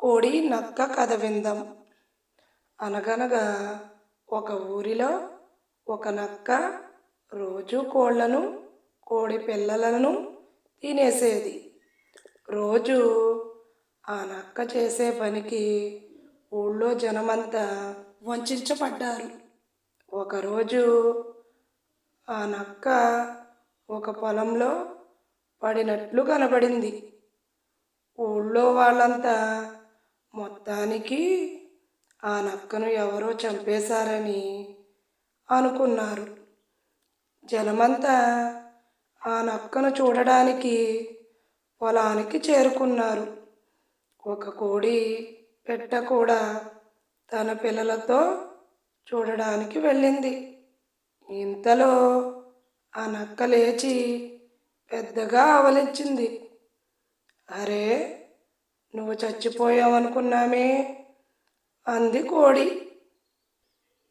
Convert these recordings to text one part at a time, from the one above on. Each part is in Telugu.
కోడి నక్క కథ విందాం. అనగనగా ఒక ఊరిలో ఒక నక్క రోజు కోళ్ళను కోడి పిల్లలను తినేసేది. రోజు ఆ నక్క చేసే పనికి ఊళ్ళో జనమంతా వంచబడ్డారు ఒకరోజు ఆ నక్క ఒక పొలంలో పడినట్లు కనబడింది. ఊళ్ళో వాళ్ళంతా మొత్తానికి ఆ నక్కను ఎవరో చంపేశారని అనుకున్నారు. జనమంతా ఆ నక్కను చూడడానికి పొలానికి చేరుకున్నారు. ఒక కోడి పెట్ట కూడా తన పిల్లలతో చూడడానికి వెళ్ళింది. ఇంతలో ఆ నక్క లేచి పెద్దగా ఆవలించింది. అరే నువ్వు చచ్చిపోయావనుకున్నామే? అంది కోడి.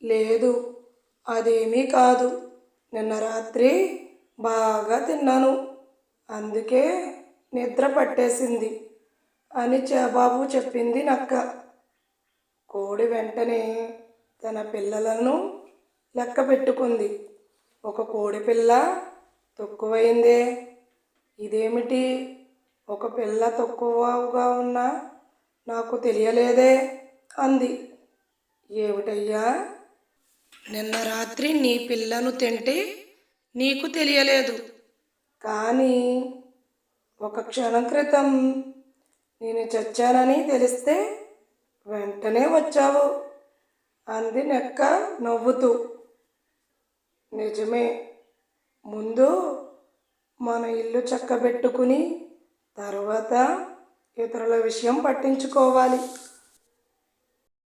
లేదు అదేమీ కాదు. నిన్న రాత్రి బాగా తిన్నాను. అందుకే నిద్ర పట్టేసింది అని చేబాబు చెప్పింది నక్క. కోడి వెంటనే తన పిల్లలను లెక్క పెట్టుకుంది. ఒక కోడి పిల్ల తక్కువైందే. ఇదేమిటి? ఒక పిల్ల తక్కువగా ఉన్నా నాకు తెలియలేదే అంది. ఏమిటయ్యా? నిన్న రాత్రి నీ పిల్లను తింటే నీకు తెలియలేదు. కానీ ఒక క్షణం క్రితం నేను చచ్చానని తెలిస్తే వెంటనే వచ్చావు అంది నెక్క నవ్వుతూ. నిజమే ముందు మన ఇల్లు చక్కబెట్టుకుని తర్వాత ఇతరుల విషయం పట్టించుకోవాలి.